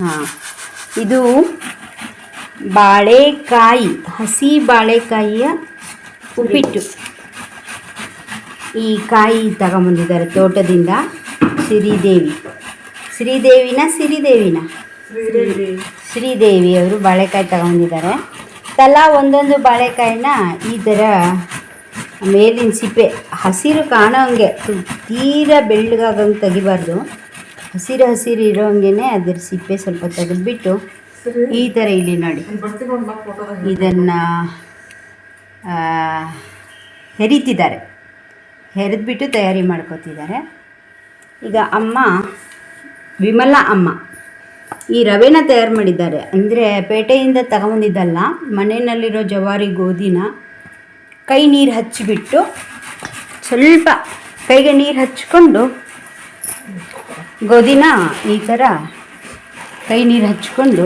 ಹಾಂ. ಇದು ಬಾಳೆಕಾಯಿ, ಹಸಿ ಬಾಳೆಕಾಯಿಯ ಉಪ್ಪಿಟ್ಟು. ಈ ಕಾಯಿ ತಗೊಂಬಂದಿದ್ದಾರೆ ತೋಟದಿಂದ ಶ್ರೀದೇವಿ. ಶ್ರೀದೇವಿನ ಸಿರಿದೇವಿನ. ಶ್ರೀದೇವಿ ಅವರು ಬಾಳೆಕಾಯಿ ತಗೊಂಡಿದ್ದಾರೆ ತಲಾ ಒಂದೊಂದು ಬಾಳೆಕಾಯಿನ ಈ ಥರ ಮೇಲಿನ ಸಿಪ್ಪೆ, ಹಸಿರು ಕಾಣೋಂಗೆ ತೀರ ಬೆಳ್ಳಗಾಗಂಗೆ ತೆಗಿಬಾರ್ದು. ಹಸಿರು ಹಸಿರು ಇರೋಂಗೆ ಅದರ ಸಿಪ್ಪೆ ಸ್ವಲ್ಪ ತೆಗೆದ್ಬಿಟ್ಟು ಈ ಥರ ಇಲ್ಲಿ ನೋಡಿ. ಇದನ್ನು ಹೆರಿತಿದ್ದಾರೆ. ಹೆರಿದ್ಬಿಟ್ಟು ತಯಾರಿ ಮಾಡ್ಕೋತಿದ್ದಾರೆ. ಈಗ ಅಮ್ಮ ವಿಮಲ ಅಮ್ಮ ಈ ರವೆನ ತಯಾರು ಮಾಡಿದ್ದಾರೆ. ಅಂದರೆ ಪೇಟೆಯಿಂದ ತಗೊಂಬಂದಿದ್ದಲ್ಲ ಮನೆಯಲ್ಲಿರೋ ಜವಾರಿ ಗೋಧಿನ ಕೈ ನೀರು ಹಚ್ಚಿಬಿಟ್ಟು ಸ್ವಲ್ಪ ಕೈಗೆ ನೀರು ಹಚ್ಕೊಂಡು ಗೋಧಿನ ಈ ಥರ ಕೈ ನೀರು ಹಚ್ಕೊಂಡು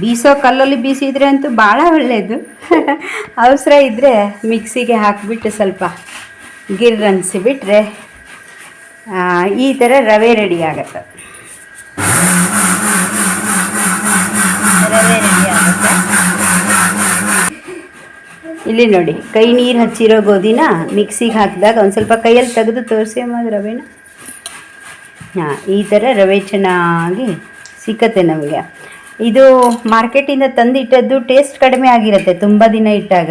ಬೀಸೋ ಕಲ್ಲಲ್ಲಿ ಬೀಸಿದರೆ ಅಂತೂ ಭಾಳ ಒಳ್ಳೆಯದು ಅವಸರ ಇದ್ದರೆ ಮಿಕ್ಸಿಗೆ ಹಾಕಿಬಿಟ್ಟು ಸ್ವಲ್ಪ ಗಿರ್ ಅನಿಸಿಬಿಟ್ರೆ ಈ ಥರ ರವೆ ರೆಡಿ ಆಗುತ್ತೆ. ರವೆ ರೆಡಿ ಆಗುತ್ತೆ. ಇಲ್ಲಿ ನೋಡಿ, ಕೈ ನೀರು ಹಚ್ಚಿರೋ ಗೋಧಿನ ಮಿಕ್ಸಿಗೆ ಹಾಕಿದಾಗ ಒಂದು ಸ್ವಲ್ಪ ಕೈಯಲ್ಲಿ ತೆಗೆದು ತೋರಿಸಿ ಅಮ್ಮ ರವೆನ. ಹಾಂ, ಈ ಥರ ರವೆ ಚೆನ್ನಾಗಿ ಸಿಕ್ಕತ್ತೆ ನಮಗೆ. ಇದು ಮಾರ್ಕೆಟಿಂದ ತಂದಿಟ್ಟದ್ದು ಟೇಸ್ಟ್ ಕಡಿಮೆ ಆಗಿರುತ್ತೆ ತುಂಬ ದಿನ ಇಟ್ಟಾಗ.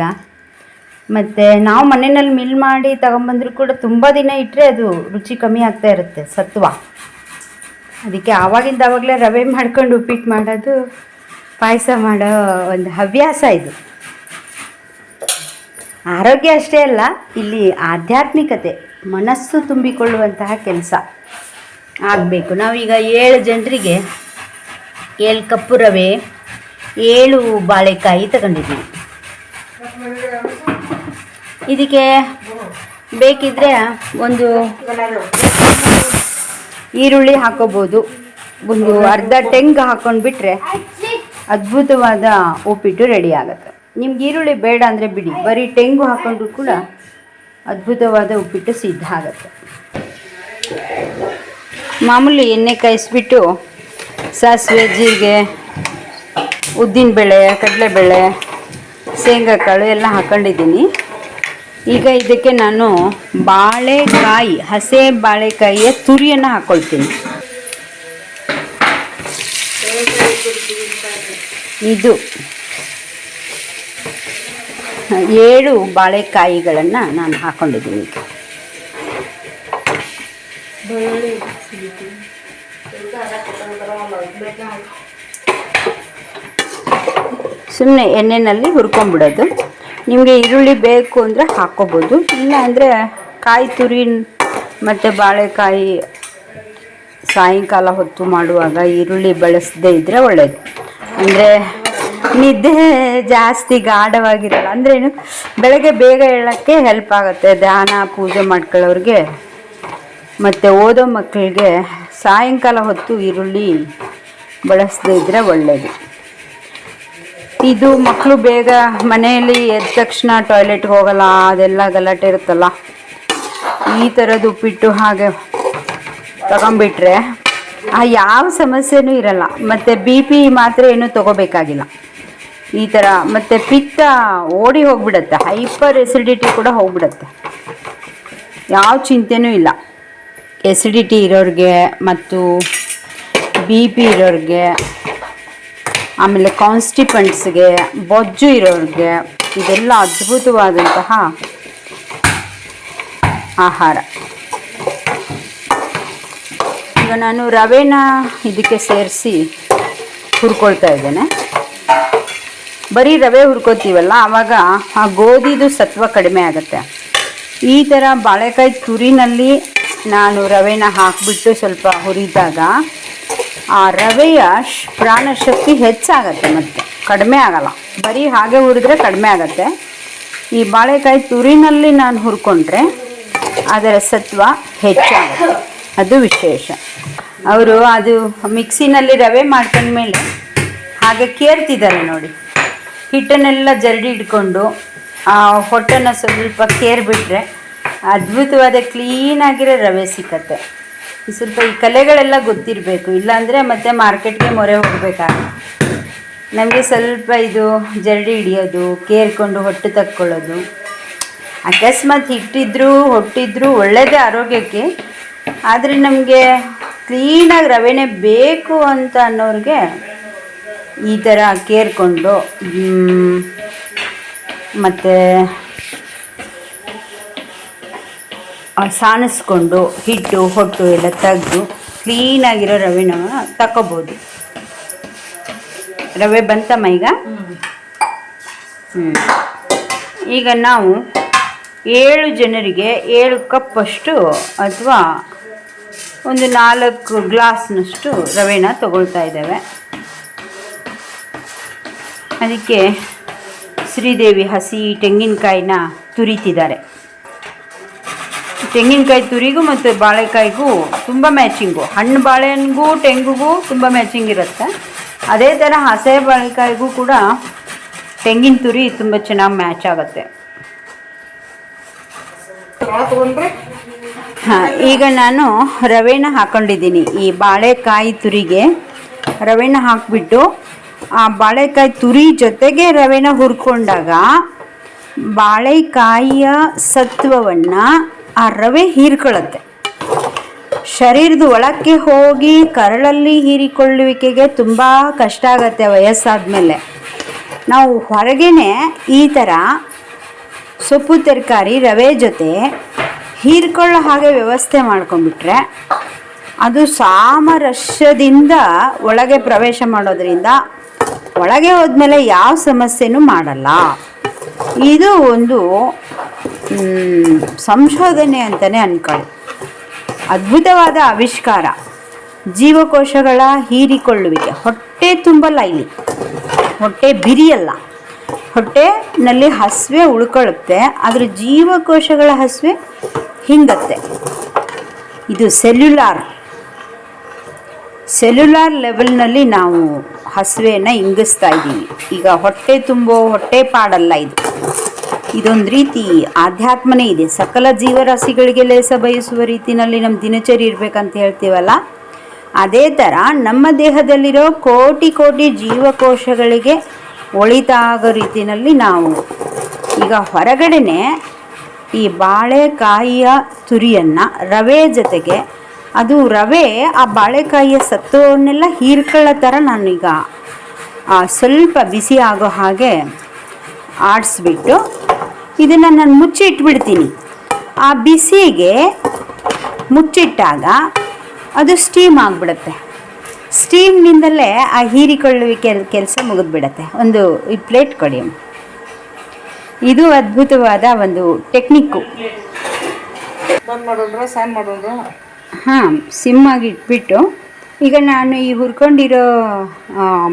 ಮತ್ತು ನಾವು ಮನೆಯಲ್ಲಿ ಮಿಲ್ ಮಾಡಿ ತಗೊಂಬಂದ್ರೂ ಕೂಡ ತುಂಬ ದಿನ ಇಟ್ಟರೆ ಅದು ರುಚಿ ಕಮ್ಮಿ ಆಗ್ತಾ ಇರುತ್ತೆ ಸತ್ವ. ಅದಕ್ಕೆ ಆವಾಗಿಂದ ಆವಾಗಲೇ ರವೆ ಮಾಡ್ಕೊಂಡು ಉಪ್ಪಿಟ್ಟು ಮಾಡೋದು ಪಾಯಸ ಮಾಡೋ ಒಂದು ಹವ್ಯಾಸ ಇದು. ಆರೋಗ್ಯ ಅಷ್ಟೇ ಅಲ್ಲ, ಇಲ್ಲಿ ಆಧ್ಯಾತ್ಮಿಕತೆ, ಮನಸ್ಸು ತುಂಬಿಕೊಳ್ಳುವಂತಹ ಕೆಲಸ. ಆಗಬೇಕು. ನಾವೀಗ ಏಳು ಜನರಿಗೆ ಏಳು ಕಪ್ಪು ರವೆ, ಏಳು ಬಾಳೆಕಾಯಿ ತಗೊಂಡಿದ್ದೀವಿ. ಇದಕ್ಕೆ ಬೇಕಿದ್ರೆ ಒಂದು ಈರುಳ್ಳಿ ಹಾಕೋಬೋದು. ಒಂದು ಅರ್ಧ ಟೆಂಗ್ ಹಾಕೊಂಡ್ಬಿಟ್ರೆ ಅದ್ಭುತವಾದ ಉಪ್ಪಿಟ್ಟು ರೆಡಿ ಆಗುತ್ತೆ. ನಿಮ್ಗೆ ಈರುಳ್ಳಿ ಬೇಡ ಅಂದರೆ ಬಿಡಿ. ಬರೀ ಟೆಂಗು ಹಾಕೊಂಡ್ರು ಕೂಡ ಅದ್ಭುತವಾದ ಉಪ್ಪಿಟ್ಟು ಸಿದ್ಧ ಆಗುತ್ತೆ. ಮಾಮೂಲಿ ಎಣ್ಣೆ ಕಾಯಿಸ್ಬಿಟ್ಟು ಸಾಸಿವೆ, ಜೀರಿಗೆ ಉದ್ದಿನಬೇಳೆ ಕಡಲೆಬೇಳೆ, ಶೇಂಗಾಕಾಳು ಎಲ್ಲ ಹಾಕೊಂಡಿದ್ದೀನಿ. ಈಗ ಇದಕ್ಕೆ ನಾನು ಬಾಳೆಕಾಯಿ, ಹಸೆ ಬಾಳೆಕಾಯಿಯ ತುರಿಯನ್ನು ಹಾಕ್ಕೊಳ್ತೀನಿ ಇದು ಏಳು ಬಾಳೆಕಾಯಿಗಳನ್ನು ನಾನು ಹಾಕ್ಕೊಂಡಿದ್ದೀನಿ ಈಗ ಸುಮ್ಮನೆ ಎಣ್ಣೆಯಲ್ಲಿ ಹುರ್ಕೊಂಬಿಡೋದು. ನಿಮಗೆ ಈರುಳ್ಳಿ ಬೇಕು ಅಂದರೆ ಹಾಕ್ಕೋಬೋದು. ಇಲ್ಲ ಅಂದರೆ ಕಾಯಿ ತುರಿ ಮತ್ತು ಬಾಳೆಕಾಯಿ ಸಾಯಂಕಾಲ ಹೊತ್ತು ಮಾಡುವಾಗ ಈರುಳ್ಳಿ ಬಳಸದೇ ಇದ್ದರೆ ಒಳ್ಳೆಯದು ಅಂದರೆ ನಿದ್ದೆ ಜಾಸ್ತಿ ಗಾಢವಾಗಿರಲ್ಲ, ಅಂದ್ರೇನು? ಬೆಳಗ್ಗೆ ಬೇಗ ಹೇಳೋಕ್ಕೆ ಹೆಲ್ಪ್ ಆಗುತ್ತೆ. ಧ್ಯಾನ, ಪೂಜೆ ಮಾಡ್ಕೊಳ್ಳೋರಿಗೆ ಮತ್ತು ಓದೋ ಮಕ್ಕಳಿಗೆ ಸಾಯಂಕಾಲ ಹೊತ್ತು ಈರುಳ್ಳಿ ಬಳಸದೇ ಇದ್ದರೆ ಒಳ್ಳೆಯದು ಇದು ಮಕ್ಕಳು ಬೇಗ ಮನೆಯಲ್ಲಿ ಎದ್ದ ತಕ್ಷಣ ಟಾಯ್ಲೆಟ್ಗೆ ಹೋಗಲ್ಲ, ಅದೆಲ್ಲ ಗಲಾಟೆ ಇರುತ್ತಲ್ಲ. ಈ ಥರದ್ದು ಉಪ್ಪಿಟ್ಟು ಹಾಗೆ ತಗೊಂಬಿಟ್ರೆ ಆ ಯಾವ ಸಮಸ್ಯೆನೂ ಇರಲ್ಲ. ಮತ್ತು ಬಿ ಪಿ ಮಾತ್ರ ಏನೂ ತಗೋಬೇಕಾಗಿಲ್ಲ. ಈ ಥರ ಮತ್ತು ಪಿತ್ತ ಓಡಿ ಹೋಗ್ಬಿಡತ್ತೆ. ಹೈಪರ್ ಎಸಿಡಿಟಿ ಕೂಡ ಹೋಗ್ಬಿಡತ್ತೆ. ಯಾವ ಚಿಂತೆನೂ ಇಲ್ಲ. ಎಸಿಡಿಟಿ ಇರೋರಿಗೆ ಮತ್ತು ಬಿ ಪಿ ಇರೋರಿಗೆ, ಆಮೇಲೆ ಕಾನ್ಸ್ಟಿಪೆಂಟ್ಸ್ಗೆ ಬೊಜ್ಜು ಇರೋರಿಗೆ ಇದೆಲ್ಲ ಅದ್ಭುತವಾದಂತಹ ಆಹಾರ. ಈಗ ನಾನು ರವೆನ ಇದಕ್ಕೆ ಸೇರಿಸಿ ಹುರ್ಕೊಳ್ತಾ ಇದ್ದೇನೆ. ಬರೀ ರವೆ ಹುರ್ಕೋತೀವಲ್ಲ, ಆವಾಗ ಆ ಗೋಧಿದು ಸತ್ವ ಕಡಿಮೆ ಆಗುತ್ತೆ. ಈ ಥರ ಬಾಳೆಕಾಯಿ ತುರಿನಲ್ಲಿ ನಾನು ರವೆನ ಹಾಕಿಬಿಟ್ಟು ಸ್ವಲ್ಪ ಹುರಿದಾಗ ಆ ರವೆಯ ಪ್ರಾಣಶಕ್ತಿ ಹೆಚ್ಚಾಗತ್ತೆ ಮತ್ತೆ, ಕಡಿಮೆ ಆಗಲ್ಲ. ಬರೀ ಹಾಗೆ ಹುರಿದ್ರೆ ಕಡಿಮೆ ಆಗತ್ತೆ. ಈ ಬಾಳೆಕಾಯಿ ತುರಿನಲ್ಲಿ ನಾನು ಹುರ್ಕೊಂಡ್ರೆ ಅದರ ಸತ್ವ ಹೆಚ್ಚಾಗುತ್ತೆ. ಅದು ವಿಶೇಷ. ಅವರು ಅದು ಮಿಕ್ಸಿನಲ್ಲಿ ರವೆ ಮಾಡ್ಕೊಂಡ್ಮೇಲೆ ಹಾಗೆ ಕೇರ್ತಿದ್ದಾರೆ ನೋಡಿ. ಹಿಟ್ಟನ್ನೆಲ್ಲ ಜರಡಿ ಇಟ್ಕೊಂಡು ಆ ಹೊಟ್ಟನ್ನು ಸ್ವಲ್ಪ ಕೇರ್ಬಿಟ್ರೆ ಅದ್ಭುತವಾದ ಕ್ಲೀನಾಗಿರೋ ರವೆ ಸಿಕ್ಕತ್ತೆ. ಸ್ವಲ್ಪ ಈ ಕಲೆಗಳೆಲ್ಲ ಗೊತ್ತಿರಬೇಕು. ಇಲ್ಲಾಂದರೆ ಮತ್ತೆ ಮಾರ್ಕೆಟ್ಗೆ ಮೊರೆ ಹೋಗಬೇಕಾಗುತ್ತೆ. ನಮಗೆ ಸ್ವಲ್ಪ ಇದು ಜರಡಿ ಹಿಡಿಯೋದು, ಕೇರ್ಕೊಂಡು ಹೊಟ್ಟು ತಕ್ಕೊಳ್ಳೋದು. ಅಕಸ್ಮಾತ್ ಹಿಟ್ಟಿದ್ರು, ಹೊಟ್ಟಿದ್ರು ಒಳ್ಳೆಯದೇ ಆರೋಗ್ಯಕ್ಕೆ. ಆದರೆ ನಮಗೆ ಕ್ಲೀನಾಗಿ ರವೆನೇ ಬೇಕು ಅಂತ ಅನ್ನೋರಿಗೆ ಈ ಥರ ಕೇರ್ಕೊಂಡು ಮತ್ತು ಸಾಣಿಸ್ಕೊಂಡು ಹಿಟ್ಟು, ಹೊಟ್ಟು ಎಲ್ಲ ತೆಗೆದು ಕ್ಲೀನಾಗಿರೋ ರವೆನ ತಗೋಬೋದು ರವೆ ಬಂತಮ್ಮ ಈಗ ಈಗ ನಾವು ಏಳು ಜನರಿಗೆ ಏಳು ಕಪ್ಪಷ್ಟು ಅಥವಾ ಒಂದು ನಾಲ್ಕು ಗ್ಲಾಸ್ನಷ್ಟು ರವೆನ ತಗೊಳ್ತಾ ಇದ್ದೇವೆ. ಅದಕ್ಕೆ ಶ್ರೀದೇವಿ ಹಸಿ ತೆಂಗಿನಕಾಯಿನ ತುರಿತಿದ್ದಾರೆ. ತೆಂಗಿನಕಾಯಿ ತುರಿಗೂ ಮತ್ತು ಬಾಳೆಕಾಯಿಗೂ ತುಂಬ ಮ್ಯಾಚಿಂಗು ಹಣ್ಣು ಬಾಳೆಹಣ್ಣಿಗೂ, ತೆಂಗಿಗೂ ತುಂಬ ಮ್ಯಾಚಿಂಗ್ ಇರುತ್ತೆ. ಅದೇ ಥರ ಹಸೆ ಬಾಳೆಕಾಯಿಗೂ ಕೂಡ ತೆಂಗಿನ ತುರಿ ತುಂಬ ಚೆನ್ನಾಗಿ ಮ್ಯಾಚ್ ಆಗುತ್ತೆ. ಹಾಂ, ಈಗ ನಾನು ರವೆನ ಹಾಕೊಂಡಿದ್ದೀನಿ. ಈ ಬಾಳೆಕಾಯಿ ತುರಿಗೆ ರವೆನ ಹಾಕಿಬಿಟ್ಟು, ಆ ಬಾಳೆಕಾಯಿ ತುರಿ ಜೊತೆಗೆ ರವೆನ ಹುರ್ಕೊಂಡಾಗ ಬಾಳೆಕಾಯಿಯ ಸತ್ವವನ್ನು ಆ ರವೆ ಹೀರ್ಕೊಳ್ಳುತ್ತೆ. ಶರೀರದ ಒಳಕ್ಕೆ ಹೋಗಿ ಕರಳಲ್ಲಿ ಹೀರಿಕೊಳ್ಳುವಿಕೆಗೆ ತುಂಬ ಕಷ್ಟ ಆಗುತ್ತೆ ವಯಸ್ಸಾದ ನಾವು ಹೊರಗೇ ಈ ಥರ ಸೊಪ್ಪು, ತರಕಾರಿ, ರವೆ ಜೊತೆ ಹೀರ್ಕೊಳ್ಳೋ ಹಾಗೆ ವ್ಯವಸ್ಥೆ ಮಾಡ್ಕೊಂಡ್ಬಿಟ್ರೆ ಅದು ಸಾಮರಸ್ಯದಿಂದ ಒಳಗೆ ಪ್ರವೇಶ ಮಾಡೋದ್ರಿಂದ ಒಳಗೆ ಹೋದ್ಮೇಲೆ ಯಾವ ಸಮಸ್ಯೆನೂ ಮಾಡಲ್ಲ. ಇದು ಒಂದು ಸಂಶೋಧನೆ ಅಂತಲೇ ಅನ್ಕೊಳ್ಳಿ. ಅದ್ಭುತವಾದ ಆವಿಷ್ಕಾರ. ಜೀವಕೋಶಗಳ ಹೀರಿಕೊಳ್ಳುವಿಕೆ. ಹೊಟ್ಟೆ ತುಂಬಲ್ಲ ಇಲ್ಲಿ ಹೊಟ್ಟೆ ಬಿರಿಯಲ್ಲ. ಹೊಟ್ಟೆನಲ್ಲಿ ಹಸುವೆ ಉಳ್ಕೊಳ್ಳುತ್ತೆ. ಆದರೆ ಜೀವಕೋಶಗಳ ಹಸಿವೆ ಹಿಂಗತ್ತೆ. ಇದು ಸೆಲ್ಯುಲಾರ್. ಸೆಲ್ಯುಲಾರ್ ಲೆವೆಲ್ನಲ್ಲಿ ನಾವು ಹಸಿವೆಯನ್ನು ಇಂಗಿಸ್ತಾ ಇದ್ದೀವಿ. ಈಗ ಹೊಟ್ಟೆ ತುಂಬೋ ಹೊಟ್ಟೆ ಪಾಡಲ್ಲ ಇದು. ಇದೊಂದು ರೀತಿ ಆಧ್ಯಾತ್ಮನೇ ಇದೆ. ಸಕಲ ಜೀವರಾಶಿಗಳಿಗೆ ಲೇಸ ಬಯಸುವ ರೀತಿಯಲ್ಲಿ ನಮ್ಮ ದಿನಚರಿ ಇರಬೇಕಂತ ಹೇಳ್ತೀವಲ್ಲ? ಅದೇ ಥರ ನಮ್ಮ ದೇಹದಲ್ಲಿರೋ ಕೋಟಿ ಕೋಟಿ ಜೀವಕೋಶಗಳಿಗೆ ಒಳಿತಾಗೋ ರೀತಿಯಲ್ಲಿ ನಾವು ಈಗ ಹೊರಗಡೆನೆ ಈ ಬಾಳೆಕಾಯಿಯ ತುರಿಯನ್ನು ರವೆ ಜೊತೆಗೆ ಅದು ರವೆ ಆ ಬಾಳೆಕಾಯಿಯ ಸತ್ವವನ್ನೆಲ್ಲ ಹೀರ್ಕೊಳ್ಳೋ ಥರ ನಾನೀಗ ಸ್ವಲ್ಪ ಬಿಸಿ ಆಗೋ ಹಾಗೆ ಆಡಿಸ್ಬಿಟ್ಟು ಇದನ್ನು ನಾನು ಮುಚ್ಚಿ ಇಟ್ಬಿಡ್ತೀನಿ ಆ ಬಿಸಿಗೆ ಮುಚ್ಚಿಟ್ಟಾಗ ಅದು ಸ್ಟೀಮ್ ಆಗಿಬಿಡುತ್ತೆ. ಸ್ಟೀಮ್ನಿಂದಲೇ ಆ ಹೀರಿಕೊಳ್ಳುವಿಕೆ ಕೆಲಸ ಮುಗಿದ್ಬಿಡತ್ತೆ. ಒಂದು ಈ ಪ್ಲೇಟ್ ಕೊಡಿ ಇದು ಅದ್ಭುತವಾದ ಒಂದು ಟೆಕ್ನಿಕ್ಕು ಹಾಂ ಸಿಮ್ ಆಗಿ ಇಟ್ಬಿಟ್ಟು ಈಗ ನಾನು ಈ ಹುರ್ಕೊಂಡಿರೋ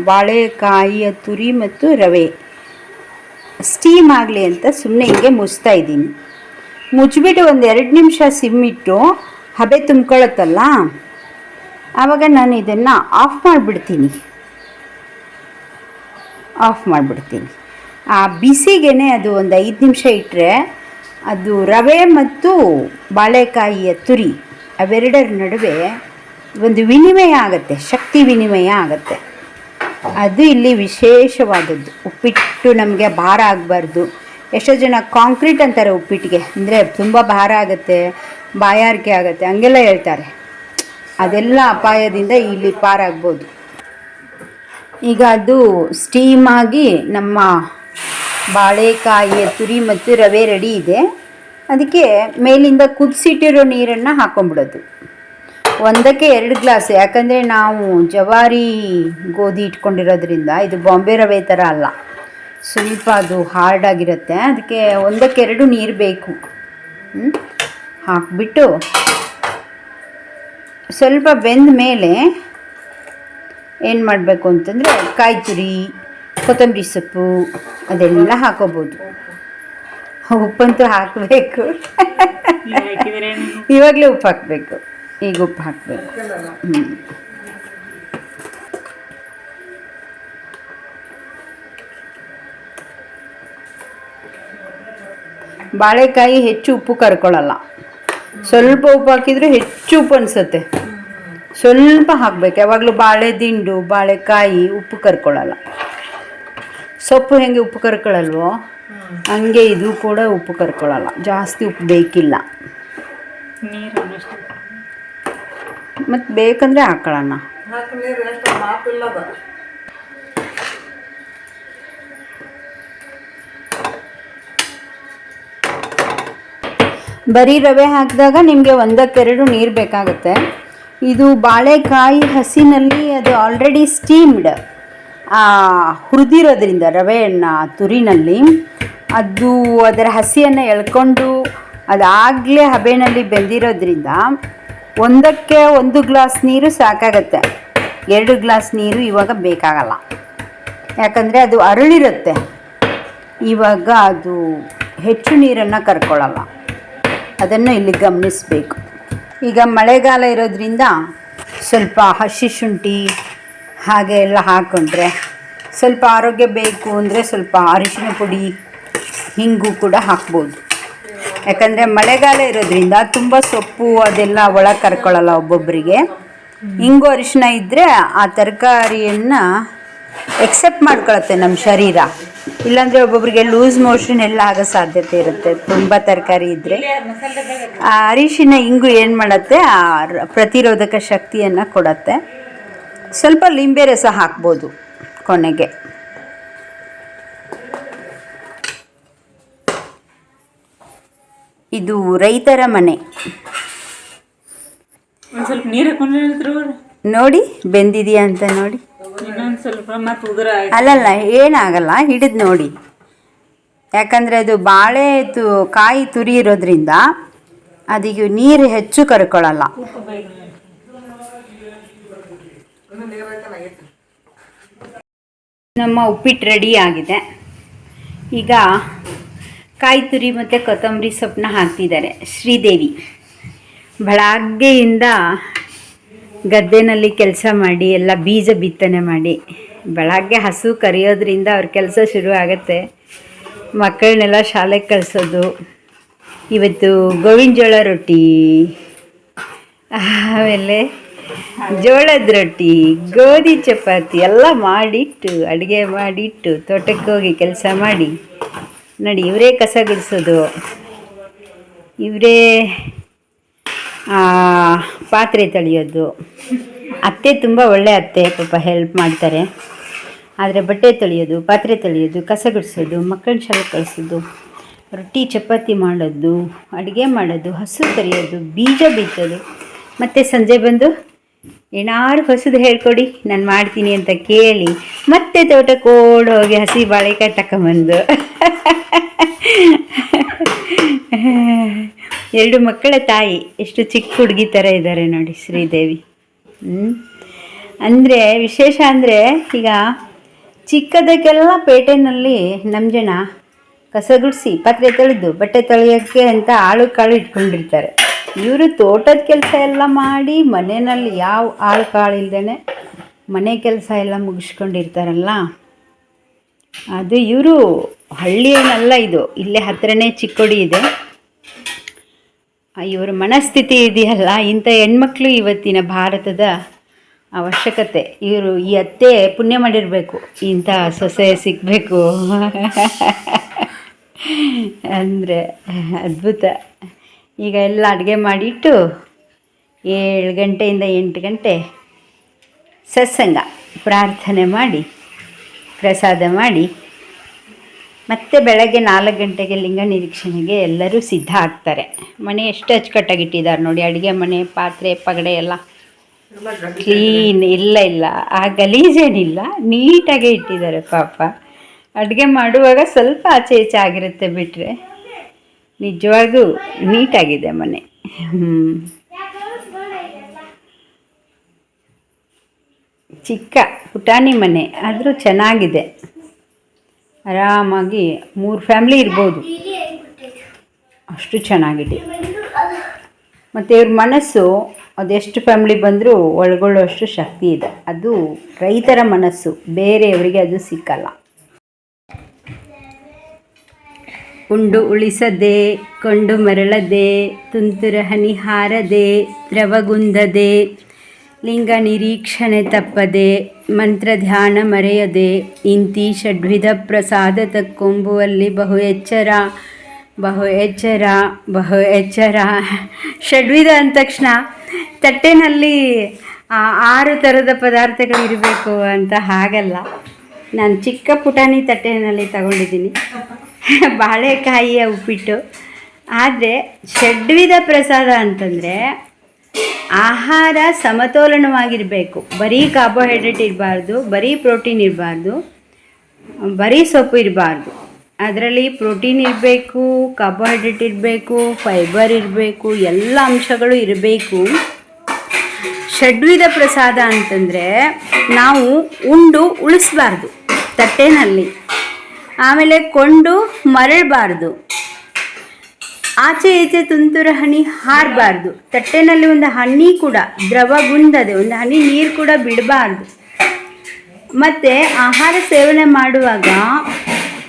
ಬಾಳೆಕಾಯಿಯ ತುರಿ ಮತ್ತು ರವೆ. ಸ್ಟೀಮ್ ಆಗಲಿ ಅಂತ ಸುಮ್ಮನೆ ಹಿಂಗೆ ಮುಚ್ತಾ ಇದ್ದೀನಿ. ಮುಚ್ಚಿಬಿಟ್ಟು ಒಂದು ಎರಡು ನಿಮಿಷ ಸಿಮ್ಮಿಟ್ಟು ಹಬೆ ತುಂಬ್ಕೊಳತ್ತಲ್ಲ? ಆವಾಗ ನಾನು ಇದನ್ನು ಆಫ್ ಮಾಡಿಬಿಡ್ತೀನಿ. ಆಫ್ ಮಾಡಿಬಿಡ್ತೀನಿ. ಆ ಬಿಸಿಗೆನೆ ಅದು ಒಂದು ಐದು ನಿಮಿಷ ಇಟ್ಟರೆ ಅದು ರವೆ ಮತ್ತು ಬಾಳೆಕಾಯಿಯ ತುರಿ, ಅವೆರಡರ ನಡುವೆ ಒಂದು ವಿನಿಮಯ ಆಗುತ್ತೆ, ಶಕ್ತಿ ವಿನಿಮಯ ಆಗುತ್ತೆ. ಅದು ಇಲ್ಲಿ ವಿಶೇಷವಾದದ್ದು. ಉಪ್ಪಿಟ್ಟು ನಮಗೆ ಭಾರ ಆಗಬಾರ್ದು. ಎಷ್ಟೋ ಜನ ಕಾಂಕ್ರೀಟ್ ಅಂತಾರೆ ಉಪ್ಪಿಟ್ಟಿಗೆ. ಅಂದರೆ ತುಂಬ ಭಾರ ಆಗುತ್ತೆ, ಬಾಯಾರಿಕೆ ಆಗುತ್ತೆ, ಹಂಗೆಲ್ಲ ಹೇಳ್ತಾರೆ. ಅದೆಲ್ಲ ಅಪಾಯದಿಂದ ಇಲ್ಲಿ ಪಾರಾಗ್ಬೋದು ಈಗ ಅದು ಸ್ಟೀಮ್ ಆಗಿ ನಮ್ಮ ಬಾಳೆಕಾಯಿಯ ತುರಿ ಮತ್ತು ರವೆ ರೆಡಿ ಇದೆ. ಅದಕ್ಕೆ ಮೇಲಿಂದ ಕುದಿಸಿಟ್ಟಿರೋ ನೀರನ್ನು ಹಾಕೊಂಡ್ಬಿಡೋದು ಒಂದಕ್ಕೆ ಎರಡು ಗ್ಲಾಸ್. ಯಾಕಂದರೆ ನಾವು ಜವಾರಿ ಗೋಧಿ ಇಟ್ಕೊಂಡಿರೋದ್ರಿಂದ ಇದು ಬಾಂಬೆ ರವೆ ಥರ ಅಲ್ಲ. ಸ್ವಲ್ಪ ಅದು ಹಾರ್ಡ್ ಆಗಿರುತ್ತೆ. ಅದಕ್ಕೆ ಒಂದಕ್ಕೆ ಎರಡು ನೀರು ಬೇಕು? ಹಾಕ್ಬಿಟ್ಟು ಸ್ವಲ್ಪ ಬೆಂದ ಮೇಲೆ ಏನು ಮಾಡಬೇಕು ಅಂತಂದರೆ ಕಾಯಿ ತುರಿ ಕೊತ್ತಂಬರಿ ಸೊಪ್ಪು ಅದೆಲ್ಲ ಹಾಕೋಬೋದು. ಉಪ್ಪಂತೂ ಹಾಕಬೇಕು. ಇವಾಗಲೇ ಉಪ್ಪು ಹಾಕಬೇಕು. ಈಗ ಉಪ್ಪು ಹಾಕಬೇಕು. ಬಾಳೆಕಾಯಿ ಹೆಚ್ಚು ಉಪ್ಪು ಕರ್ಕೊಳ್ಳಲ್ಲ. ಸ್ವಲ್ಪ ಉಪ್ಪು ಹಾಕಿದ್ರೆ ಹೆಚ್ಚು ಉಪ್ಪು ಅನಿಸುತ್ತೆ. ಸ್ವಲ್ಪ ಹಾಕ್ಬೇಕು. ಯಾವಾಗಲೂ ಬಾಳೆ ದಿಂಡು, ಬಾಳೆಕಾಯಿ ಉಪ್ಪು ಕರ್ಕೊಳ್ಳಲ್ಲ. ಸೊಪ್ಪು ಹೆಂಗೆ ಉಪ್ಪು ಕರ್ಕೊಳ್ಳಲ್ವೋ, ಹಂಗೆ ಇದು ಕೂಡ ಉಪ್ಪು ಕರ್ಕೊಳ್ಳಲ್ಲ. ಜಾಸ್ತಿ ಉಪ್ಪು ಬೇಕಿಲ್ಲ. ನೀರು ಮತ್ತು ಬೇಕಂದರೆ ಹಾಕೊಳ್ಳೋಣ. ಬರೀ ರವೆ ಹಾಕಿದಾಗ ನಿಮಗೆ ಒಂದಕ್ಕೆರಡು ನೀರು ಬೇಕಾಗುತ್ತೆ. ಇದು ಬಾಳೆಕಾಯಿ ಹಸಿನಲ್ಲಿ ಅದು ಆಲ್ರೆಡಿ ಸ್ಟೀಮ್ಡ್ ಹುರಿದಿರೋದ್ರಿಂದ ರವೆಯನ್ನು ತುರಿನಲ್ಲಿ ಅದು ಅದರ ಹಸಿಯನ್ನು ಎಳ್ಕೊಂಡು ಅದಾಗಲೇ ಹಬೆನಲ್ಲಿ ಬೆಂದಿರೋದ್ರಿಂದ ಒಂದಕ್ಕೆ ಒಂದು ಗ್ಲಾಸ್ ನೀರು ಸಾಕಾಗತ್ತೆ. ಎರಡು ಗ್ಲಾಸ್ ನೀರು ಇವಾಗ ಬೇಕಾಗಲ್ಲ. ಯಾಕಂದರೆ ಅದು ಅರಳಿರುತ್ತೆ. ಇವಾಗ ಅದು ಹೆಚ್ಚು ನೀರನ್ನು ಕರ್ಕೊಳ್ಳಲ್ಲ. ಅದನ್ನು ಇಲ್ಲಿ ಗಮನಿಸಬೇಕು. ಈಗ ಮಳೆಗಾಲ ಇರೋದ್ರಿಂದ ಸ್ವಲ್ಪ ಹಸಿ ಶುಂಠಿ ಹಾಗೆ ಎಲ್ಲ ಹಾಕೊಂಡ್ರೆ ಸ್ವಲ್ಪ ಆರೋಗ್ಯ ಬೇಕು ಅಂದರೆ ಸ್ವಲ್ಪ ಅರಿಶಿನ ಪುಡಿ, ಹಿಂಗು ಕೂಡ ಹಾಕ್ಬೋದು. ಯಾಕಂದರೆ ಮಳೆಗಾಲ ಇರೋದ್ರಿಂದ ತುಂಬ ಸೊಪ್ಪು ಅದೆಲ್ಲ ಒಳಗೆ ಕರ್ಕೊಳ್ಳಲ್ಲ ಒಬ್ಬೊಬ್ಬರಿಗೆ ಹಿಂಗು ಅರಿಶಿನ ಇದ್ದರೆ ಆ ತರಕಾರಿಯನ್ನು ಎಕ್ಸೆಪ್ಟ್ ಮಾಡ್ಕೊಳತ್ತೆ ನಮ್ಮ ಶರೀರ. ಇಲ್ಲಾಂದರೆ ಒಬ್ಬೊಬ್ಬರಿಗೆ ಲೂಸ್ ಮೋಷನ್ ಎಲ್ಲ ಆಗೋ ಸಾಧ್ಯತೆ ಇರುತ್ತೆ, ತುಂಬ ತರಕಾರಿ ಇದ್ದರೆ ಆ ಅರಿಶಿನ ಇಂಗು ಏನು ಮಾಡುತ್ತೆ? ಆ ಪ್ರತಿರೋಧಕ ಶಕ್ತಿಯನ್ನು ಕೊಡತ್ತೆ. ಸ್ವಲ್ಪ ಲಿಂಬೆ ರಸ ಹಾಕ್ಬೋದು ಕೊನೆಗೆ. ಇದು ರೈತರ ಮನೆ. ಒಂದು ಸ್ವಲ್ಪ ನೀರು ನೋಡಿ ಬೆಂದಿದೆಯಾ ಅಂತ ನೋಡಿ. ಇನ್ನೊಂದು ಸ್ವಲ್ಪ ಮತ್ತೆ ಉದುರ ಆಯ್ತು. ಅಲ್ಲಲ್ಲ ಏನಾಗಲ್ಲ ಹಿಡಿದು ನೋಡಿ. ಯಾಕಂದರೆ ಅದು ಬಾಳೆ ತು ಕಾಯಿ ತುರಿ ಇರೋದ್ರಿಂದ ಅದಿಗೆ ನೀರು ಹೆಚ್ಚು ಕರ್ಕೊಳ್ಳಲ್ಲ. ನಮ್ಮ ಉಪ್ಪಿಟ್ಟು ರೆಡಿ ಆಗಿದೆ. ಈಗ ಕಾಯಿ ತುರಿ ಮತ್ತು ಕೊತ್ತಂಬರಿ ಸೊಪ್ಪನ್ನ ಹಾಕ್ತಿದ್ದಾರೆ. ಶ್ರೀದೇವಿ. ಬೆಳಗ್ಗೆಯಿಂದ ಗದ್ದೆನಲ್ಲಿ ಕೆಲಸ ಮಾಡಿ, ಎಲ್ಲ ಬೀಜ ಬಿತ್ತನೆ ಮಾಡಿ, ಬೆಳಗ್ಗೆ ಹಸು ಕರೆಯೋದ್ರಿಂದ ಅವ್ರ ಕೆಲಸ ಶುರು ಆಗುತ್ತೆ. ಮಕ್ಕಳನ್ನೆಲ್ಲ ಶಾಲೆಗೆ ಕಳಿಸೋದು. ಇವತ್ತು ಗೋವಿನ ಜೋಳ ರೊಟ್ಟಿ. ಆಮೇಲೆ ಜೋಳದ ರೊಟ್ಟಿ, ಗೋಧಿ ಚಪಾತಿ ಎಲ್ಲ ಮಾಡಿಟ್ಟು, ಅಡುಗೆ ಮಾಡಿಟ್ಟು ತೋಟಕ್ಕೆ ಹೋಗಿ ಕೆಲಸ ಮಾಡಿ. ನೋಡಿ, ಇವರೇ ಕಸ ಗುಡಿಸೋದು. ಇವರೇ ಪಾತ್ರೆ ತೊಳೆಯೋದು. ಅತ್ತೆ ತುಂಬ ಒಳ್ಳೆ ಅತ್ತೆ, ಪಾಪ ಹೆಲ್ಪ್ ಮಾಡ್ತಾರೆ. ಆದರೆ ಬಟ್ಟೆ ತೊಳೆಯೋದು, ಪಾತ್ರೆ ತೊಳೆಯೋದು, ಕಸ ಗುಡಿಸೋದು, ಮಕ್ಕಳನ್ನ ಶಾಲೆ ಕಳಿಸೋದು ರೊಟ್ಟಿ ಚಪಾತಿ ಮಾಡೋದು, ಅಡುಗೆ ಮಾಡೋದು, ಹಸು ಕರಿಯೋದು, ಬೀಜ ಬಿತ್ತೋದು. ಮತ್ತು ಸಂಜೆ ಬಂದು ಏನಾರು ಹೊಸದು ಹೇಳ್ಕೊಡಿ, ನಾನು ಮಾಡ್ತೀನಿ ಅಂತ ಕೇಳಿ ಮತ್ತೆ ತೋಟಕ್ಕೆ ಓಡ್ ಹೋಗಿ ಹಸಿ ಬಾಳೆಕಾಯಿ ತಕೊಂಬಂದು. ಎರಡು ಮಕ್ಕಳ ತಾಯಿ, ಎಷ್ಟು ಚಿಕ್ಕ ಹುಡುಗಿ ಥರ ಇದ್ದಾರೆ ನೋಡಿ ಶ್ರೀದೇವಿ. ಹ್ಞೂ ಅಂದರೆ ವಿಶೇಷ ಅಂದರೆ ಈಗ ಚಿಕ್ಕದಕ್ಕೆಲ್ಲ ಪೇಟೆನಲ್ಲಿ ನಮ್ಮ ಜನ ಕಸ ಗುಡಿಸಿ, ಪಾತ್ರೆ ತೊಳೆದು ಬಟ್ಟೆ ತೊಳೆಯೋಕ್ಕೆ ಅಂತ ಆಳು ಕಾಳು ಇಟ್ಕೊಂಡಿರ್ತಾರೆ. ಇವರು ತೋಟದ ಕೆಲಸ ಎಲ್ಲ ಮಾಡಿ ಮನೆಯಲ್ಲಿ ಯಾವ ಆಳು ಕಾಳಿಲ್ದೇ ಮನೆ ಕೆಲಸ ಎಲ್ಲ ಮುಗಿಸ್ಕೊಂಡಿರ್ತಾರಲ್ಲ? ಅದು ಇವರು ಹಳ್ಳಿ ಏನಲ್ಲ ಇದು, ಇಲ್ಲೇ ಹತ್ತಿರನೇ ಚಿಕ್ಕೋಡಿ ಇದೆ. ಇವರ ಮನಸ್ಥಿತಿ ಇದೆಯಲ್ಲ, ಇಂಥ ಹೆಣ್ಮಕ್ಳು ಇವತ್ತಿನ ಭಾರತದ ಅವಶ್ಯಕತೆ. ಇವರು ಈ ಅತ್ತೆ ಪುಣ್ಯ ಮಾಡಿರಬೇಕು, ಇಂಥ ಸೊಸೆ ಸಿಗಬೇಕು. ಅಂದರೆ ಅದ್ಭುತ. ಈಗ ಎಲ್ಲ ಅಡುಗೆ ಮಾಡಿಟ್ಟು ಏಳು ಗಂಟೆಯಿಂದ ಎಂಟು ಗಂಟೆ ಸತ್ಸಂಗ ಪ್ರಾರ್ಥನೆ ಮಾಡಿ, ಪ್ರಸಾದ ಮಾಡಿ, ಮತ್ತೆ ಬೆಳಗ್ಗೆ ನಾಲ್ಕು ಗಂಟೆಗೆ ಲಿಂಗ ನಿರೀಕ್ಷಣೆಗೆ ಎಲ್ಲರೂ ಸಿದ್ಧ ಆಗ್ತಾರೆ. ಮನೆ ಎಷ್ಟು ಅಚ್ಚುಕಟ್ಟಾಗಿಟ್ಟಿದ್ದಾರೆ ನೋಡಿ, ಅಡುಗೆ ಮನೆ, ಪಾತ್ರೆ, ಪಗಡೆ ಎಲ್ಲ. ಎಲ್ಲ ಕ್ಲೀನ್ ಇಲ್ಲ ಇಲ್ಲ. ಆ ಗಲೀಜೇನಿಲ್ಲ, ನೀಟಾಗೆ ಇಟ್ಟಿದ್ದಾರೆ ಪಾಪ. ಅಡುಗೆ ಮಾಡುವಾಗ ಸ್ವಲ್ಪ ಆಚೆ ಈಚೆ ಆಗಿರುತ್ತೆ ಬಿಟ್ಟರೆ ನಿಜವಾಗೂ ನೀಟಾಗಿದೆ ಮನೆ. ಚಿಕ್ಕ ಪುಟಾಣಿ ಮನೆ, ಆದರೂ ಚೆನ್ನಾಗಿದೆ. ಆರಾಮಾಗಿ ಮೂರು ಫ್ಯಾಮ್ಲಿ ಇರ್ಬೋದು. ಅಷ್ಟು ಚೆನ್ನಾಗಿದೆ. ಮತ್ತು ಇವ್ರ ಮನಸ್ಸು, ಅದೆಷ್ಟು ಫ್ಯಾಮ್ಲಿ ಬಂದರೂ ಒಳಗೊಳ್ಳುವಷ್ಟು ಶಕ್ತಿ ಇದೆ. ಅದು ರೈತರ ಮನಸ್ಸು, ಬೇರೆಯವರಿಗೆ ಅದು ಸಿಕ್ಕಲ್ಲ. ಉಂಡು ಉಳಿಸದೆ, ಕೊಂಡು ಮರಳದೆ, ತುಂತುರ ಹನಿ ಹಾರದೆ, ದ್ರವಗುಂದದೆ, ಲಿಂಗ ನಿರೀಕ್ಷಣೆ ತಪ್ಪದೆ, ಮಂತ್ರ ಧ್ಯಾನ ಮರೆಯದೆ, ಇಂತಿ ಷಡ್ವಿಧ ಪ್ರಸಾದ ತಕ್ಕೊಂಬುವಲ್ಲಿ ಬಹು ಎಚ್ಚರ ಬಹು ಎಚ್ಚರ ಬಹು ಎಚ್ಚರ. ಷಡ್ವಿಧ ಅಂದ ತಕ್ಷಣ ತಟ್ಟೆನಲ್ಲಿ ಆರು ಥರದ ಪದಾರ್ಥಗಳು ಇರಬೇಕು ಅಂತ ಹಾಗಲ್ಲ. ನಾನು ಚಿಕ್ಕ ಪುಟಾಣಿ ತಟ್ಟೆನಲ್ಲಿ ತಗೊಂಡಿದ್ದೀನಿ. ಬಾಳೆಕಾಯಿಯ ಉಪ್ಪಿಟ್ಟು. ಆದರೆ ಷಡ್ವಿಧ ಪ್ರಸಾದ ಅಂತಂದರೆ ಆಹಾರ ಸಮತೋಲನವಾಗಿರಬೇಕು. ಬರೀ ಕಾರ್ಬೋಹೈಡ್ರೇಟ್ ಇರಬಾರ್ದು, ಬರೀ ಪ್ರೋಟೀನ್ ಇರಬಾರ್ದು, ಬರೀ ಸೊಪ್ಪು ಇರಬಾರ್ದು. ಅದರಲ್ಲಿ ಪ್ರೋಟೀನ್ ಇರಬೇಕು ಕಾರ್ಬೋಹೈಡ್ರೇಟ್ ಇರಬೇಕು ಫೈಬರ್ ಇರಬೇಕು, ಎಲ್ಲ ಅಂಶಗಳು ಇರಬೇಕು. ಷಡ್ವಿಧ ಪ್ರಸಾದ ಅಂತಂದರೆ ನಾವು ಉಂಡು ಉಳಿಸ್ಬಾರ್ದು. ತಟ್ಟೆನಲ್ಲಿ. ಆಮೇಲೆ ಕೊಂಡು ಮರಳಬಾರ್ದು. ಆಚೆ ಈಚೆ ತುಂತುರು ಹನಿ ಹಾರಬಾರ್ದು. ತಟ್ಟೆನಲ್ಲಿ ಒಂದು ಹನಿ ಕೂಡ, ದ್ರವ ಗುಂದದೆ, ಒಂದು ಹನಿ ನೀರು ಕೂಡ ಬಿಡಬಾರ್ದು. ಮತ್ತು ಆಹಾರ ಸೇವನೆ ಮಾಡುವಾಗ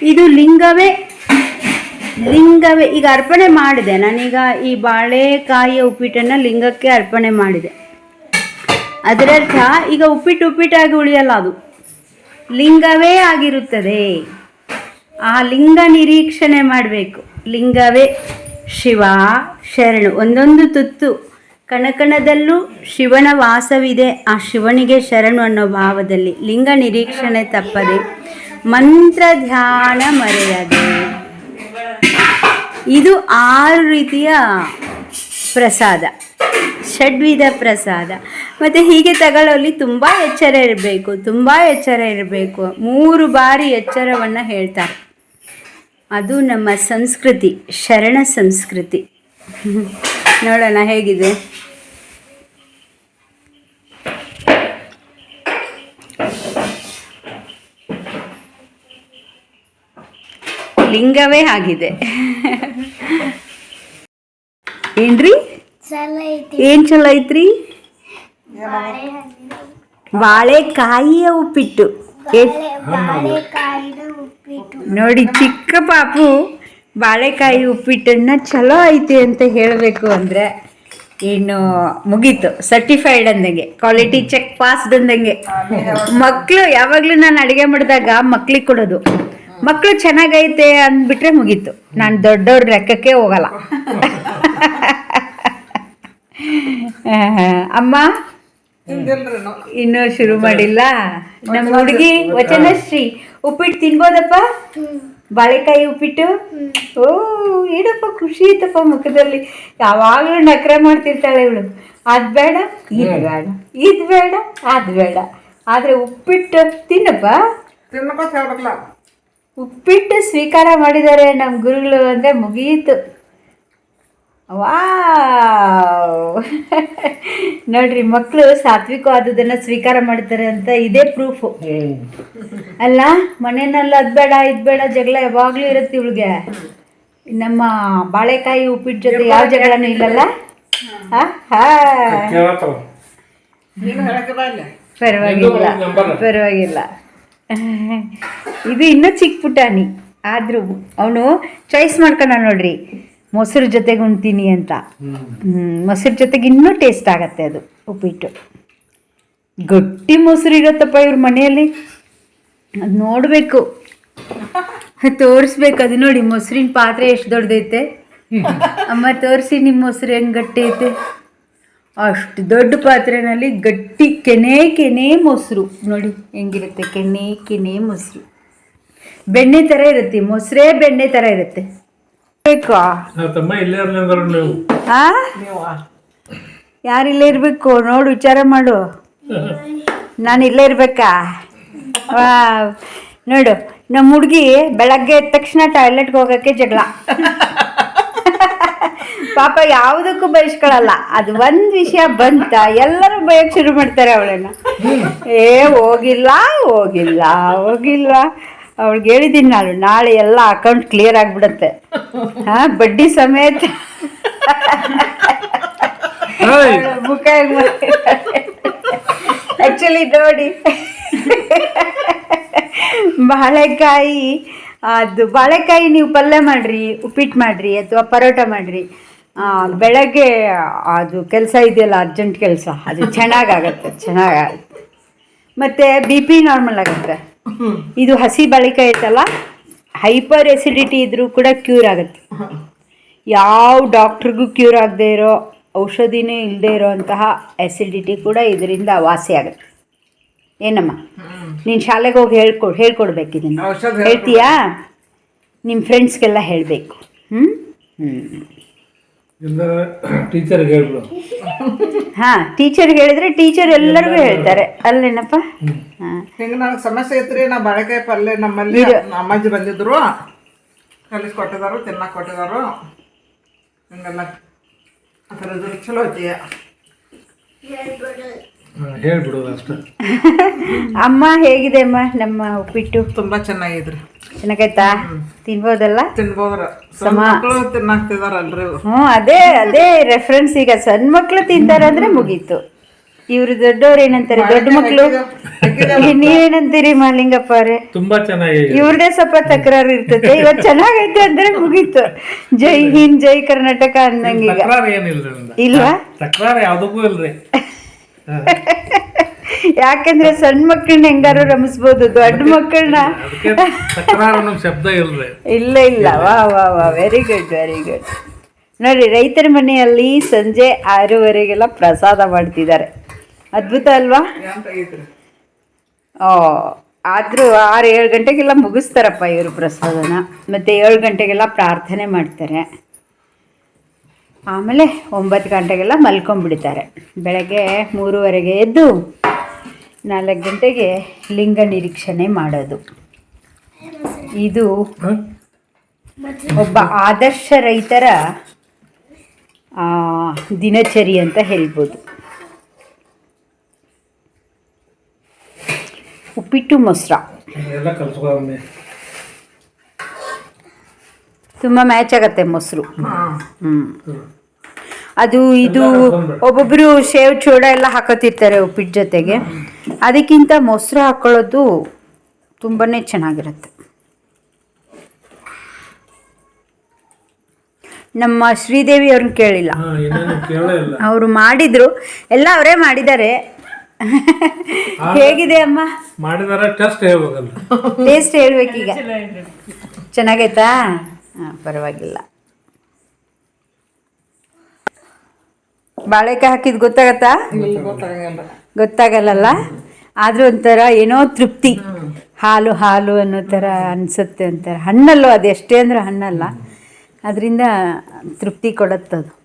ಇದು ಲಿಂಗವೇ ಲಿಂಗವೇ, ಈಗ ಅರ್ಪಣೆ ಮಾಡಿದೆ. ನಾನೀಗ ಈ ಬಾಳೆಕಾಯಿಯ ಉಪ್ಪಿಟ್ಟನ್ನು ಲಿಂಗಕ್ಕೆ ಅರ್ಪಣೆ ಮಾಡಿದೆ. ಅದರರ್ಥ ಈಗ ಉಪ್ಪಿಟ್ಟು ಉಪ್ಪಿಟ್ಟಾಗಿ ಉಳಿಯಲ್ಲ ಅದು. ಲಿಂಗವೇ ಆಗಿರುತ್ತದೆ. ಆ ಲಿಂಗ ನಿರೀಕ್ಷಣೆ ಮಾಡಬೇಕು. ಲಿಂಗವೇ ಶಿವ, ಶರಣು, ಒಂದೊಂದು ತುತ್ತು. ಕಣಕಣದಲ್ಲೂ ಶಿವನ ವಾಸವಿದೆ. ಆ ಶಿವನಿಗೆ ಶರಣು ಅನ್ನೋ ಭಾವದಲ್ಲಿ ಲಿಂಗ ನಿರೀಕ್ಷಣೆ ತಪ್ಪದೆ ಮಂತ್ರ ಧ್ಯಾನ ಮರೆಯದೆ. ಇದು ಆರು ರೀತಿಯ ಪ್ರಸಾದ. ಷಡ್ವಿಧ ಪ್ರಸಾದ. ಮತ್ತು ಹೀಗೆ ತಗೊಳ್ಳೋಲ್ಲಿ ತುಂಬ ಎಚ್ಚರ ಇರಬೇಕು, ತುಂಬ ಎಚ್ಚರ ಇರಬೇಕು. ಮೂರು ಬಾರಿ ಎಚ್ಚರವನ್ನು ಹೇಳ್ತಾರೆ. ಅದು ನಮ್ಮ ಸಂಸ್ಕೃತಿ ಶರಣ ಸಂಸ್ಕೃತಿ. ನೋಡೋಣ ಹೇಗಿದೆ? ಲಿಂಗವೇ ಆಗಿದೆ. ಏನ್ರಿ? ಏನ್ ಚಲೋ ಐತ್ರಿ ಬಾಳೆಕಾಯಿಯ ಉಪ್ಪಿಟ್ಟು. ನೋಡಿ ಚಿಕ್ಕ ಪಾಪು ಬಾಳೆಕಾಯಿ ಉಪ್ಪಿಟ್ಟನ್ನು ಚಲೋ ಐತೆ ಅಂತ ಹೇಳಬೇಕು ಅಂದರೆ ಇನ್ನು ಮುಗೀತು ಸರ್ಟಿಫೈಡ್ ಅಂದಂಗೆ ಕ್ವಾಲಿಟಿ ಚೆಕ್ ಪಾಸ್ಡ್ ಅಂದಂಗೆ ಮಕ್ಕಳು ಯಾವಾಗಲೂ ನಾನು ಅಡುಗೆ ಮಾಡಿದಾಗ ಮಕ್ಳಿಗೆ ಕೊಡೋದು. ಮಕ್ಕಳು ಚೆನ್ನಾಗೈತೆ ಅಂದ್ಬಿಟ್ರೆ ಮುಗೀತು. ನಾನು ದೊಡ್ಡವ್ರ ಲೆಕ್ಕಕ್ಕೆ ಹೋಗಲ್ಲ. ಅಮ್ಮ? ಇನ್ನೂ ಶುರು ಮಾಡಿಲ್ಲ? ನಮ್ಮ ಹುಡುಗಿ ವಚನಶ್ರೀ. ಉಪ್ಪಿಟ್ಟು ತಿನ್ಬೋದಪ್ಪ? ಬಾಳೆಕಾಯಿ ಉಪ್ಪಿಟ್ಟು? ಓ ಏನಪ್ಪ ಖುಷಿ ಐತಪ್ಪ ಮುಖದಲ್ಲಿ. ಯಾವಾಗಲೂ ನಕರೆ ಮಾಡ್ತಿರ್ತಾಳೆ ಇವಳು. ಅದು ಬೇಡ ಇದು ಬೇಡ ಇದು ಬೇಡ ಅದು ಬೇಡ. ಆದ್ರೆ ಉಪ್ಪಿಟ್ಟು ತಿನ್ನಪ್ಪ. ಉಪ್ಪಿಟ್ಟು ಸ್ವೀಕಾರ ಮಾಡಿದ್ದಾರೆ ನಮ್ಮ ಗುರುಗಳು ಅಂದರೆ ಮುಗೀತು. ವಾವ್. ನೋಡ್ರಿ ಮಕ್ಕಳು ಸಾತ್ವಿಕವಾದದನ್ನ ಸ್ವೀಕಾರ ಮಾಡ್ತಾರೆ ಅಂತ ಇದೇ ಪ್ರೂಫು ಅಲ್ಲ ಮನೆಯಲ್ಲಿ ಅದ್ ಬೇಡ ಇದು ಬೇಡ ಜಗಳ ಯಾವಾಗಲೂ ಇರುತ್ತೆ ಇವಳಿಗೆ. ನಮ್ಮ ಬಾಳೆಕಾಯಿ ಉಪ್ಪಿಟ್ಟು ಜೊತೆ ಯಾವ ಜಗಳನೂ ಇಲ್ಲಲ್ಲ? ಪರವಾಗಿಲ್ಲ ಪರವಾಗಿಲ್ಲ. ಇದು ಇನ್ನೂ ಚಿಕ್ಕ ಪುಟಾಣಿ ಆದರೂ ಅವನು ಚಾಯ್ಸ್ ಮಾಡ್ಕೊಂಡ ನೋಡ್ರಿ. ಮೊಸರು ಜೊತೆಗೆ ಉಣ್ತೀನಿ ಅಂತ. ಮೊಸರು ಜೊತೆಗೆ ಇನ್ನೂ ಟೇಸ್ಟ್ ಆಗತ್ತೆ ಅದು ಉಪ್ಪಿಟ್ಟು. ಗಟ್ಟಿ ಮೊಸರು ಇರುತ್ತಪ್ಪ ಇವ್ರ ಮನೆಯಲ್ಲಿ. ಅದು ನೋಡಬೇಕು. ತೋರಿಸ್ಬೇಕು. ಅದು ನೋಡಿ ಮೊಸರಿನ ಪಾತ್ರೆ ಎಷ್ಟು ದೊಡ್ಡದೈತೆ. ಅಮ್ಮ ತೋರಿಸಿ ನಿಮ್ಮ ಮೊಸರು ಹೆಂಗೆ ಗಟ್ಟಿ ಐತೆ. ಅಷ್ಟು ದೊಡ್ಡ ಪಾತ್ರೆನಲ್ಲಿ ಗಟ್ಟಿ ಕೆನೆ ಕೆನೆ ಮೊಸರು. ನೋಡಿ ಹೆಂಗಿರುತ್ತೆ? ಕೆನೆ ಕೆನೆ ಮೊಸರು. ಬೆಣ್ಣೆ ಥರ ಇರುತ್ತೆ. ಮೊಸರೇ ಬೆಣ್ಣೆ ಥರ ಇರುತ್ತೆ. ಬೇಕಾ ನಾ ತಮ್ಮ ಇಲ್ಲೇ ಇರ್ಲಿ ಅಂದ್ರು ನೀವು. ಆ? ನೀವು? ಯಾರಿಲ್ಲೇ ಇರಬೇಕು? ನೋಡು ವಿಚಾರ ಮಾಡು. ನಾನು ಇಲ್ಲೇ ಇರ್ಬೇಕಾ? ವಾ. ನೋಡು ನಮ್ಮ ಹುಡುಗಿ ಬೆಳಗ್ಗೆ ಎದ್ದ ತಕ್ಷಣ ಟಾಯ್ಲೆಟ್ಗೆ ಹೋಗೋಕ್ಕೆ ಜಗಳ. ಪಾಪ ಯಾವುದಕ್ಕೂ ಬಯಸ್ಕೊಳ್ಳಲ್ಲ ಅದು ಒಂದು ವಿಷಯ ಬಂತ ಎಲ್ಲರೂ ಬಯಕ್ಕೆ ಶುರು ಮಾಡ್ತಾರೆ ಅವಳನ್ನ. ಏ ಹೋಗಿಲ್ಲ ಹೋಗಿಲ್ಲ ಹೋಗಿಲ್ಲ. ಅವಳಿಗೆ ಹೇಳಿದ್ದೀನಿ ನಾನು ನಾಳೆ ಎಲ್ಲ ಅಕೌಂಟ್ ಕ್ಲಿಯರ್ ಆಗಿಬಿಡುತ್ತೆ. ಹಾಂ ಬಡ್ಡಿ ಸಮೇತ! ಮುಖ ಆ್ಯಕ್ಚುಲಿ ನೋಡಿ ಬಾಳೆಕಾಯಿ ಅದು ಬಾಳೆಕಾಯಿ ನೀವು ಪಲ್ಯ ಮಾಡಿರಿ ಉಪ್ಪಿಟ್ಟು ಮಾಡಿರಿ ಅಥವಾ ಪರೋಟ ಮಾಡಿರಿ ಬೆಳಗ್ಗೆ ಅದು ಕೆಲಸ ಇದೆಯಲ್ಲ ಅರ್ಜೆಂಟ್ ಕೆಲಸ ಅದು ಚೆನ್ನಾಗಾಗತ್ತೆ ಚೆನ್ನಾಗಾಗತ್ತೆ ಮತ್ತು ಬಿ ಪಿ ನಾರ್ಮಲ್ ಆಗುತ್ತೆ. ಇದು ಹಸಿ ಬಳಿಕ ಐತಲ್ಲ ಹೈಪರ್ ಎಸಿಡಿಟಿ ಇದ್ರೂ ಕೂಡ ಕ್ಯೂರ್ ಆಗುತ್ತೆ. ಯಾವ ಡಾಕ್ಟ್ರಿಗೂ ಕ್ಯೂರ್ ಆಗದೆ ಇರೋ ಔಷಧಿನೇ ಇಲ್ಲದೆ ಇರೋವಂತಹ ಎಸಿಡಿಟಿ ಕೂಡ ಇದರಿಂದ ವಾಸಿ ಆಗುತ್ತೆ. ಏನಮ್ಮ? ನೀನು ಶಾಲೆಗೆ ಹೋಗಿ ಹೇಳ್ಕೊ ಹೇಳ್ಕೊಡ್ಬೇಕು ಇದನ್ನು. ಹೇಳ್ತೀಯಾ? ನಿಮ್ಮ ಫ್ರೆಂಡ್ಸ್ಗೆಲ್ಲ ಹೇಳಬೇಕು. ಹ್ಞೂ ಹ್ಞೂ ಹಾಂ ಟೀಚರ್ ಹೇಳಿದ್ರೆ ಟೀಚರ್ ಎಲ್ಲರಿಗೂ ಹೇಳ್ತಾರೆ. ಅಲ್ಲೇನಪ್ಪ? ಹಿಂಗ ನನಗೆ ಸಮಸ್ಯೆ ಐತ್ರಿ ನಾ ಬಾಳೆಕಾಯಿ ಪಲ್ಲೆ ನಮ್ಮಲ್ಲಿ ನಮ್ಮ ಅಮ್ಮಾಜಿ ಬಂದಿದ್ರು. ಕಲಿಸಿ ಕೊಟ್ಟಿದಾರು ತಿನ್ನಕ್ಕೆ ಕೊಟ್ಟಿದಾರು. ಹಿಂಗೆಲ್ಲ. ಆ ಚಲೋ ಐತಿ. ಹಾ, ಹೇಳ್ಬಿಡು ಅಷ್ಟೇ ಅಮ್ಮ ಹೇಗಿದೆ ಅಮ್ಮ ನಮ್ಮ ಉಪ್ಪಿಟ್ಟು? ತುಂಬಾ ಚೆನ್ನಾಗಿದ್ರು. ಚೆನ್ನಾಗೈತಾ ತಿನ್ಬೋದಲ್ಲ? ತಿನ್ಬೋದ್ರ. ಮಕ್ಕಳು ತಿನ್ನಾಕ್ತಿದಾರಲ್ರಿ. ಹ್ಞೂ ಅದೇ ಅದೇ ರೆಫರೆನ್ಸ್ ಈಗ. ಸಣ್ಣ ಮಕ್ಳು ತಿಂತಾರೆ ಅಂದ್ರೆ ಮುಗೀತು. ಇವ್ರು ದೊಡ್ಡವ್ರು ಏನಂತಾರೆ? ದೊಡ್ಡ ಮಕ್ಳು? ನೀವೇನಂತೀರಿ ಮಾಲಿಂಗಪ್ಪ ಅವ್ರೆ? ತುಂಬಾ ಚೆನ್ನಾಗಿ ಇವ್ರದೇ ಸ್ವಲ್ಪ ತಕರಾರು ಇರ್ತದೆ. ಇವತ್ತು ಚೆನ್ನಾಗೈತೆ ಅಂದ್ರೆ ಮುಗೀತು. ಜೈ ಹಿಂದ್ ಜೈ ಕರ್ನಾಟಕ ಅಂದಂಗೆ ತಕರಾರು ಇಲ್ವಾ? ತಕರಾರು ಯಾವ್ದಕ್ಕೂ ಇಲ್ರಿ. ಯಾಕಂದ್ರೆ ಸಣ್ಣ ಮಕ್ಕಳನ್ನ ಹೆಂಗಾರು ರಮಿಸ್ಬೋದು ದೊಡ್ಡ ಮಕ್ಕಳನ್ನ. ಶಬ್ದ ಇಲ್ಲ ಇಲ್ಲ. ವಾ ವಾ ವಾ. ವೆರಿ ಗುಡ್ ವೆರಿ ಗುಡ್ ನೋಡಿ ರೈತರ ಮನೆಯಲ್ಲಿ ಸಂಜೆ ಆರೂವರೆಗೆಲ್ಲ ಪ್ರಸಾದ ಮಾಡ್ತಿದ್ದಾರೆ. ಅದ್ಭುತ ಅಲ್ವಾ? ಓ ಆದರೂ ಆರು ಏಳು ಗಂಟೆಗೆಲ್ಲ ಮುಗಿಸ್ತಾರಪ್ಪ ಇವರು ಪ್ರಸಾದನ. ಮತ್ತು ಏಳು ಗಂಟೆಗೆಲ್ಲ ಪ್ರಾರ್ಥನೆ ಮಾಡ್ತಾರೆ. ಆಮೇಲೆ ಒಂಬತ್ತು ಗಂಟೆಗೆಲ್ಲ ಮಲ್ಕೊಂಡ್ಬಿಡ್ತಾರೆ. ಬೆಳಗ್ಗೆ ಮೂರುವರೆಗೆ ಎದ್ದು ನಾಲ್ಕು ಗಂಟೆಗೆ ಲಿಂಗ ನಿರೀಕ್ಷಣೆ ಮಾಡೋದು. ಇದು ಒಬ್ಬ ಆದರ್ಶ ರೈತರ ದಿನಚರಿ ಅಂತ ಹೇಳ್ಬೋದು. ಉಪ್ಪಿಟ್ಟು ಮೊಸರ. ತುಂಬ ಮ್ಯಾಚ್ ಆಗತ್ತೆ ಮೊಸರು. ಹಾಂ. ಹ್ಮ್. ಅದು ಇದು ಒಬ್ಬೊಬ್ರು ಶೇವ್ ಚೂಡ ಎಲ್ಲ ಹಾಕೋತಿರ್ತಾರೆ ಉಪ್ಪಿಟ್ಟು ಜೊತೆಗೆ. ಅದಕ್ಕಿಂತ ಮೊಸರು ಹಾಕೊಳ್ಳೋದು ತುಂಬಾನೇ ಚೆನ್ನಾಗಿರುತ್ತೆ. ನಮ್ಮ ಶ್ರೀದೇವಿ ಅವ್ರನ್ನ ಕೇಳಿಲ್ಲ. ಹಾ ಏನೇನು ಕೇಳೇ ಇಲ್ಲ. ಅವರು ಮಾಡಿದ್ರು. ಎಲ್ಲ ಅವರೇ ಮಾಡಿದ್ದಾರೆ. ಹೇಗಿದೆ ಅಮ್ಮ? ಮಾಡಿದಾರ ಟೇಸ್ಟ್ ಹೇಳ್ಬೇಕಲ್ಲ ಟೇಸ್ಟ್ ಹೇಳ್ಬೇಕೀಗ. ಚೆನ್ನಾಗೈತಾ? ಪರವಾಗಿಲ್ಲ. ಬಾಳೆಕಾಯಿ ಹಾಕಿದ್ ಗೊತ್ತಾಗತ್ತಾ? ಗೊತ್ತಾಗಲ್ಲಲ್ಲ? ಆದ್ರೂ ಒಂಥರ ಏನೋ ತೃಪ್ತಿ. ಹಾಲು ಹಾಲು ಅನ್ನೋ ಥರ ಅನ್ಸುತ್ತೆ ಅಂತಾರೆ ಹಣ್ಣಲ್ಲೋ ಅದು ಎಷ್ಟೇ ಅಂದ್ರೆ ಹಣ್ಣಲ್ಲ. ಅದರಿಂದ ತೃಪ್ತಿ ಕೊಡುತ್ತದು.